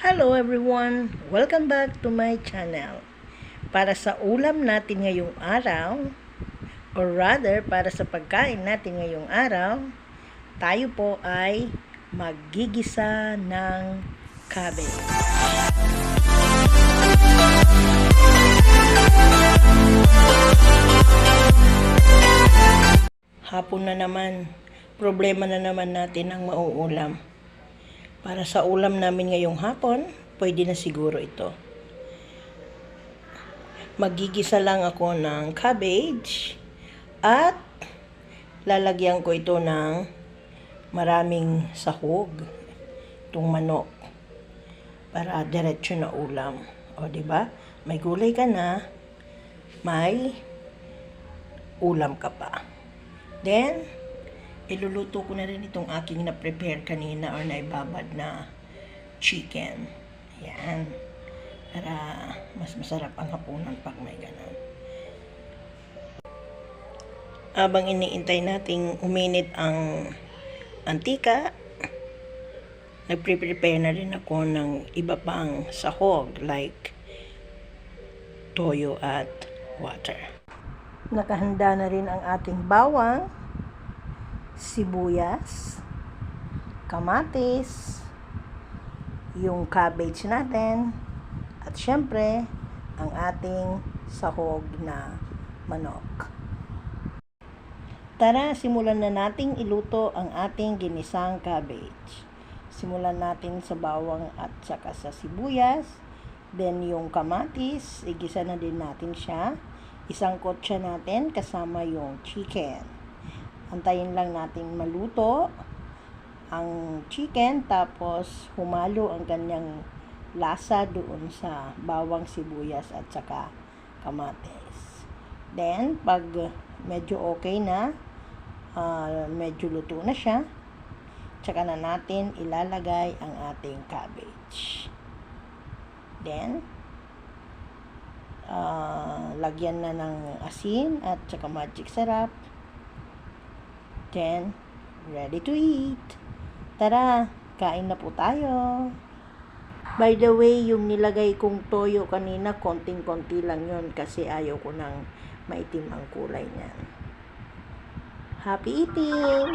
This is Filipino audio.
Hello everyone! Welcome back to my channel. Para sa ulam natin ngayong araw, or rather, para sa pagkain natin ngayong araw, tayo po ay magigisa ng cabbage. Hapon na naman, problema na naman natin ang mauulam. Para sa ulam namin ngayong hapon, pwede na siguro ito. Magigisa lang ako ng cabbage at lalagyan ko ito ng maraming sahog, itong manok, para diretso na ulam. O, ba? May gulay ka na, may ulam ka pa. Then, iluluto ko na rin itong aking na-prepare kanina or naibabad na chicken. Yan. Para mas masarap ang hapunan pag may ganun. Habang iniintay nating uminit ang antika, nagpre-prepare na rin ako ng iba pang sahog like toyo at water. Nakahanda na rin ang ating bawang, sibuyas, kamatis, yung cabbage natin, at syempre, ang ating sahog na manok. Tara, simulan na nating iluto ang ating ginisang cabbage. Simulan natin sa bawang at saka sa sibuyas. Then yung kamatis, igisa na din natin siya. Isang kotsa natin kasama yung chicken. Antayin lang natin maluto ang chicken tapos humalo ang kanyang lasa doon sa bawang sibuyas at saka kamatis. Then, pag medyo okay na, ah, medyo luto na siya, tsaka na natin ilalagay ang ating cabbage. Then, ah, lagyan na ng asin at saka magic sarap. Then, ready to eat. Tara, kain na po tayo. By the way, yung nilagay kong toyo kanina, konting-konti lang yon kasi ayaw ko nang maitim ang kulay niya. Happy eating!